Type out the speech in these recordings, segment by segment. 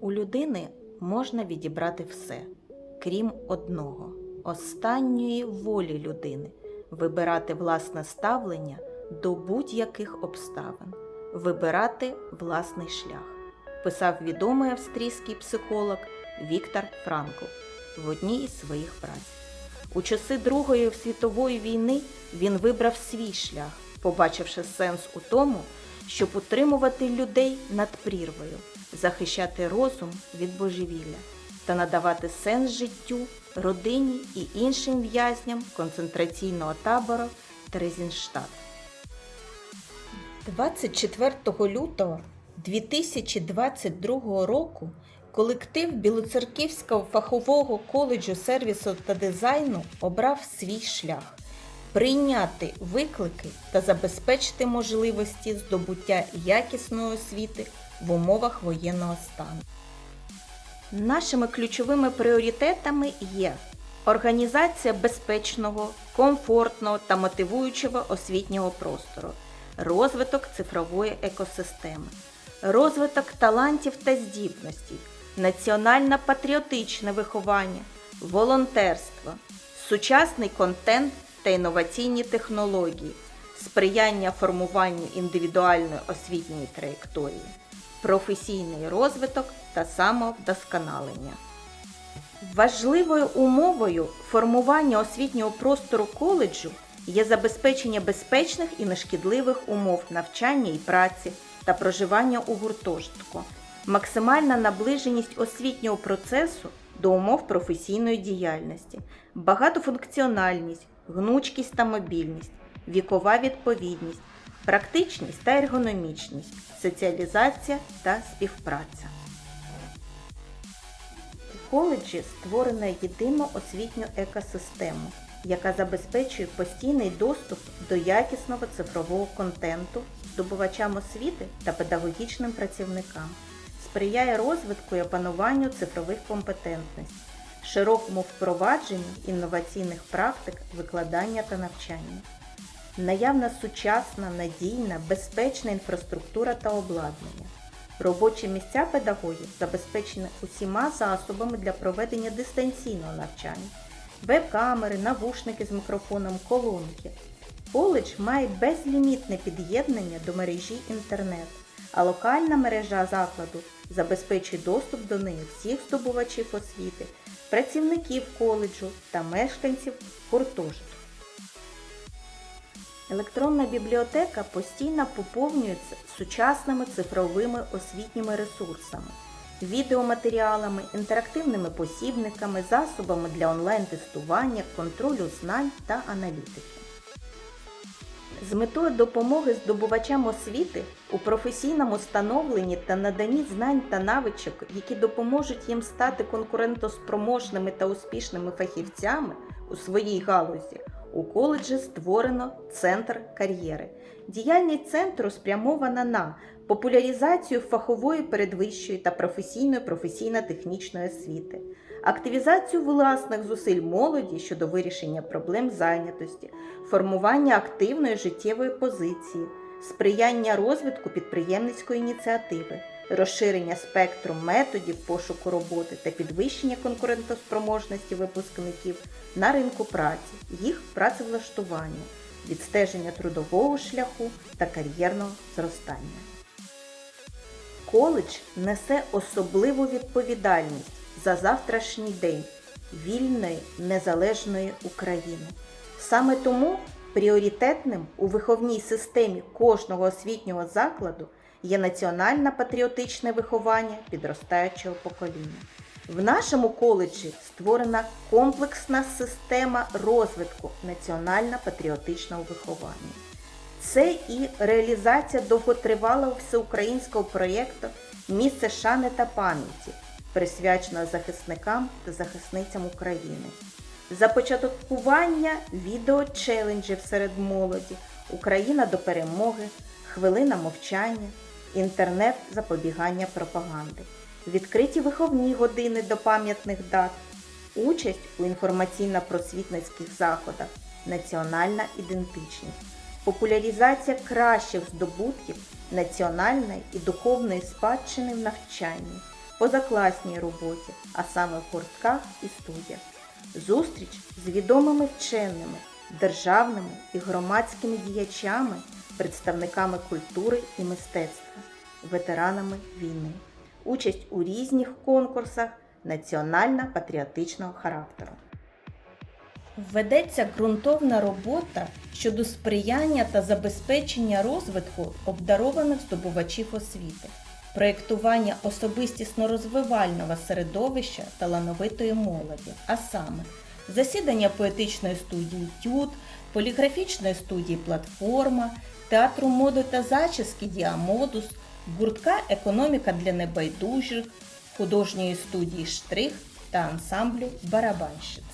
У людини можна відібрати все, крім одного останньої волі людини вибирати власне ставлення до будь-яких обставин, вибирати власний шлях, писав відомий австрійський психолог Віктор Франкл в одній із своїх праць. У часи Другої світової війни він вибрав свій шлях, побачивши сенс у тому, щоб утримувати людей над прірвою, захищати розум від божевілля та надавати сенс життю, родині і іншим в'язням концентраційного табору Терезінштадт. 24 лютого 2022 року колектив Білоцерківського фахового коледжу сервісу та дизайну обрав свій шлях прийняти виклики та забезпечити можливості здобуття якісної освіти в умовах воєнного стану. Нашими ключовими пріоритетами є організація безпечного, комфортного та мотивуючого освітнього простору, розвиток цифрової екосистеми, розвиток талантів та здібностей, національно-патріотичне виховання, волонтерство, сучасний контент та інноваційні технології, сприяння формуванню індивідуальної освітньої траєкторії, професійний розвиток та самовдосконалення. Важливою умовою формування освітнього простору коледжу є забезпечення безпечних і нешкідливих умов навчання і праці та проживання у гуртожитку, максимальна наближеність освітнього процесу до умов професійної діяльності, багатофункціональність, гнучкість та мобільність, вікова відповідність, практичність та ергономічність, соціалізація та співпраця. У коледжі створено єдину освітню екосистему, яка забезпечує постійний доступ до якісного цифрового контенту здобувачам освіти та педагогічним працівникам, сприяє розвитку і опануванню цифрових компетентностей, широкому впровадженню інноваційних практик викладання та навчання. Наявна сучасна, надійна, безпечна інфраструктура та обладнання. Робочі місця педагогів забезпечені усіма засобами для проведення дистанційного навчання, веб-камери, навушники з мікрофоном, колонки. Коледж має безлімітне під'єднання до мережі інтернет, а локальна мережа закладу забезпечує доступ до неї всіх здобувачів освіти, працівників коледжу та мешканців гуртожитку. Електронна бібліотека постійно поповнюється сучасними цифровими освітніми ресурсами, відеоматеріалами, інтерактивними посібниками, засобами для онлайн-тестування, контролю знань та аналітики. З метою допомоги здобувачам освіти у професійному становленні та наданні знань та навичок, які допоможуть їм стати конкурентоспроможними та успішними фахівцями у своїй галузі, у коледжі створено Центр кар'єри. Діяльність центру спрямована на популяризацію фахової передвищої та професійної професійно-технічної освіти, активізацію власних зусиль молоді щодо вирішення проблем зайнятості, формування активної життєвої позиції, сприяння розвитку підприємницької ініціативи, розширення спектру методів пошуку роботи та підвищення конкурентоспроможності випускників на ринку праці, їх працевлаштування, відстеження трудового шляху та кар'єрного зростання. Коледж несе особливу відповідальність за завтрашній день вільної незалежної України. Саме тому пріоритетним у виховній системі кожного освітнього закладу є національно-патріотичне виховання підростаючого покоління. В нашому коледжі створена комплексна система розвитку національно-патріотичного виховання. Це і реалізація довготривалого всеукраїнського проєкту Місце шани та пам'яті, присвяченого захисникам та захисницям України, започаткування відеочеленджів серед молоді, Україна до перемоги, хвилина мовчання, інтернет запобігання пропаганди, відкриті виховні години до пам'ятних дат, участь у інформаційно-просвітницьких заходах, національна ідентичність. Популяризація кращих здобутків національної і духовної спадщини в навчанні, позакласній роботі, а саме в гуртках і студіях. Зустріч з відомими вченими, державними і громадськими діячами, представниками культури і мистецтва, ветеранами війни. Участь у різних конкурсах національно-патріотичного характеру. Ведеться ґрунтовна робота щодо сприяння та забезпечення розвитку обдарованих здобувачів освіти, проєктування особистісно розвивального середовища талановитої молоді, а саме засідання поетичної студії Тют, поліграфічної студії Платформа, театру моди та зачіски Діамодус, гуртка Економіка для небайдужих, художньої студії Штрих та ансамблю Барабанщиць.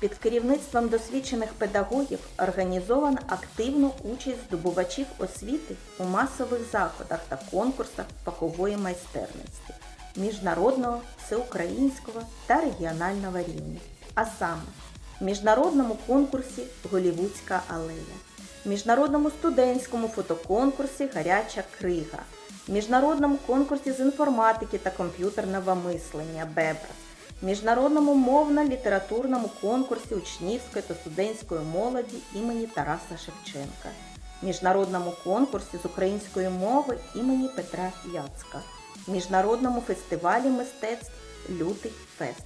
Під керівництвом досвідчених педагогів організовано активну участь здобувачів освіти у масових заходах та конкурсах фахової майстерності міжнародного, всеукраїнського та регіонального рівня, а саме міжнародному конкурсі Голівудська алея, міжнародному студентському фотоконкурсі Гаряча крига, міжнародному конкурсі з інформатики та комп'ютерного мислення Бебрас, міжнародному мовно-літературному конкурсі учнівської та студентської молоді імені Тараса Шевченка, міжнародному конкурсі з української мови імені Петра Яцка, міжнародному фестивалі мистецтв Лютий Фест,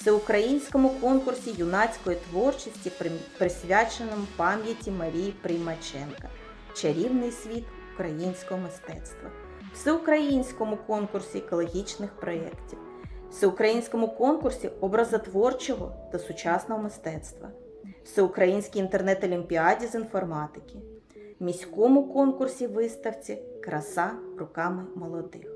всеукраїнському конкурсі юнацької творчості, присвяченому пам'яті Марії Приймаченка, Чарівний світ українського мистецтва, всеукраїнському конкурсі екологічних проєктів, всеукраїнському конкурсі образотворчого та сучасного мистецтва, всеукраїнській інтернет-олімпіаді з інформатики, міському конкурсі виставці Краса руками молодих.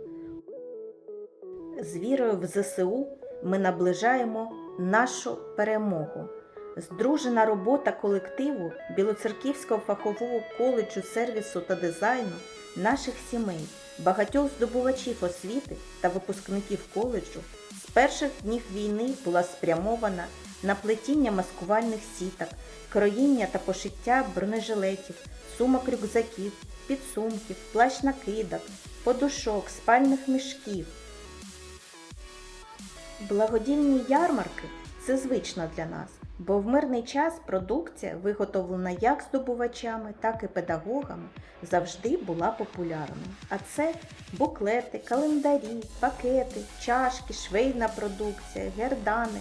З вірою в ЗСУ ми наближаємо нашу перемогу. Здружена робота колективу Білоцерківського фахового коледжу сервісу та дизайну наших сімей, багатьох здобувачів освіти та випускників коледжу з перших днів війни була спрямована на плетіння маскувальних сіток, кроїння та пошиття бронежилетів, сумок рюкзаків, підсумків, плащ накидок, подушок, спальних мішків. Благодійні ярмарки це звично для нас, бо в мирний час продукція, виготовлена як здобувачами, так і педагогами, завжди була популярною. А це буклети, календарі, пакети, чашки, швейна продукція, гердани.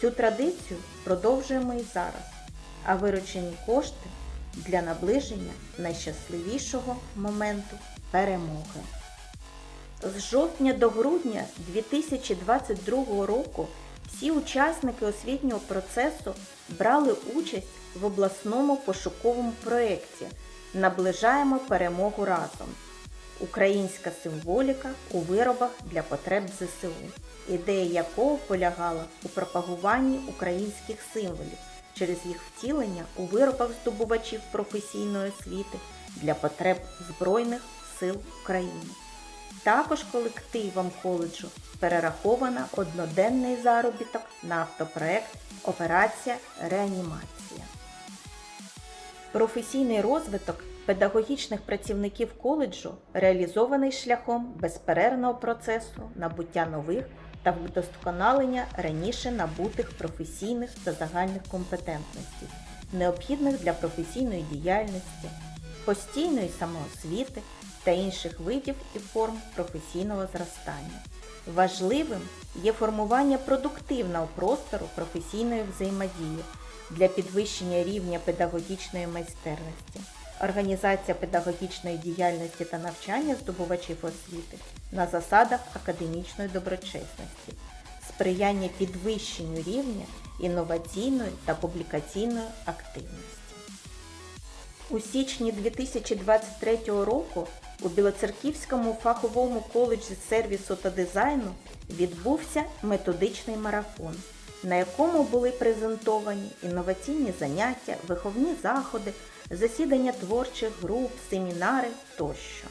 Цю традицію продовжуємо і зараз, а виручені кошти для наближення найщасливішого моменту перемоги. З жовтня до грудня 2022 року всі учасники освітнього процесу брали участь в обласному пошуковому проєкті Наближаємо перемогу разом. Українська символіка у виробах для потреб ЗСУ, ідея якого полягала у пропагуванні українських символів через їх втілення у виробах здобувачів професійної освіти для потреб Збройних сил України. Також колективам коледжу перераховано одноденний заробіток на автопроект Операція Реанімація. Професійний розвиток педагогічних працівників коледжу реалізований шляхом безперервного процесу набуття нових та вдосконалення раніше набутих професійних та загальних компетентностей, необхідних для професійної діяльності, постійної самоосвіти та інших видів і форм професійного зростання. Важливим є формування продуктивного простору професійної взаємодії для підвищення рівня педагогічної майстерності, організація педагогічної діяльності та навчання здобувачів освіти на засадах академічної доброчесності, сприяння підвищенню рівня інноваційної та публікаційної активності. У січні 2023 року у Білоцерківському фаховому коледжі сервісу та дизайну відбувся методичний марафон, на якому були презентовані інноваційні заняття, виховні заходи, засідання творчих груп, семінари тощо.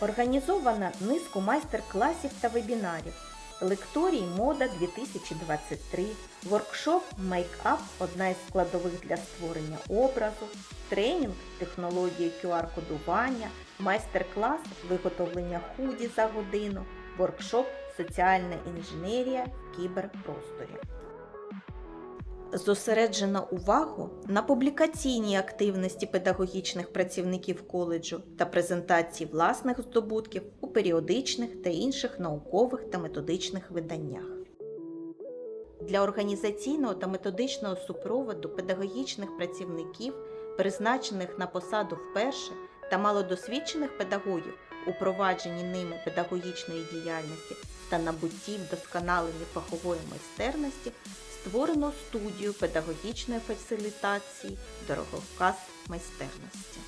Організовано низку майстер-класів та вебінарів, Лекторій Мода 2023, воркшоп Мейкап одна із складових для створення образу, тренінг технології QR-кодування, майстер-клас виготовлення худі за годину, воркшоп Соціальна інженерія в кіберпросторі. Зосереджена увагу на публікаційній активності педагогічних працівників коледжу та презентації власних здобутків у періодичних та інших наукових та методичних виданнях. Для організаційного та методичного супроводу педагогічних працівників, призначених на посаду вперше та малодосвідчених педагогів у провадженні ними педагогічної діяльності та набутті вдосконаленні фахової майстерності створено студію педагогічної фасилітації дороговказ майстерності.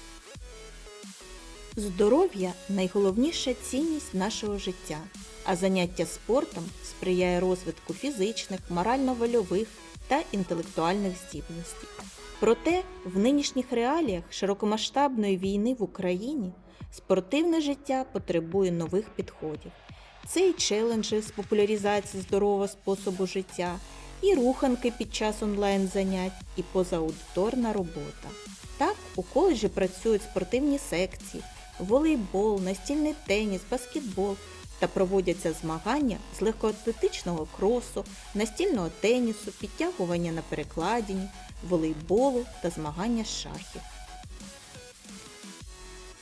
Здоров'я найголовніша цінність нашого життя, а заняття спортом сприяє розвитку фізичних, морально-вольових та інтелектуальних здібностей. Проте в нинішніх реаліях широкомасштабної війни в Україні спортивне життя потребує нових підходів. Це і челенджі з популяризації здорового способу життя, і руханки під час онлайн-занять, і позааудиторна робота. Так, у коледжі працюють спортивні секції, волейбол, настільний теніс, баскетбол та проводяться змагання з легкоатлетичного кросу, настільного тенісу, підтягування на перекладині, волейболу та змагання з шахів.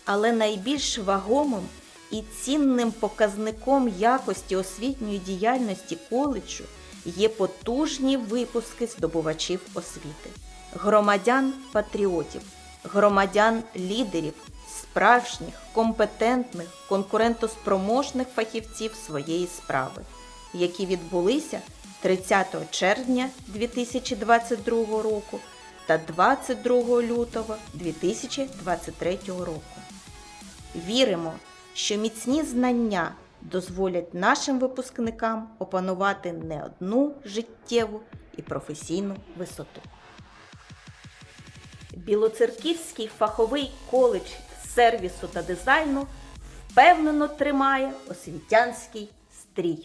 Але найбільш вагомим і цінним показником якості освітньої діяльності коледжу є потужні випуски здобувачів освіти, громадян-патріотів, громадян-лідерів, справжніх, компетентних, конкурентоспроможних фахівців своєї справи, які відбулися 30 червня 2022 року та 22 лютого 2023 року. Віримо, що міцні знання дозволять нашим випускникам опанувати не одну життєву і професійну висоту. Білоцерківський фаховий коледж сервісу та дизайну впевнено тримає освітянський стрій.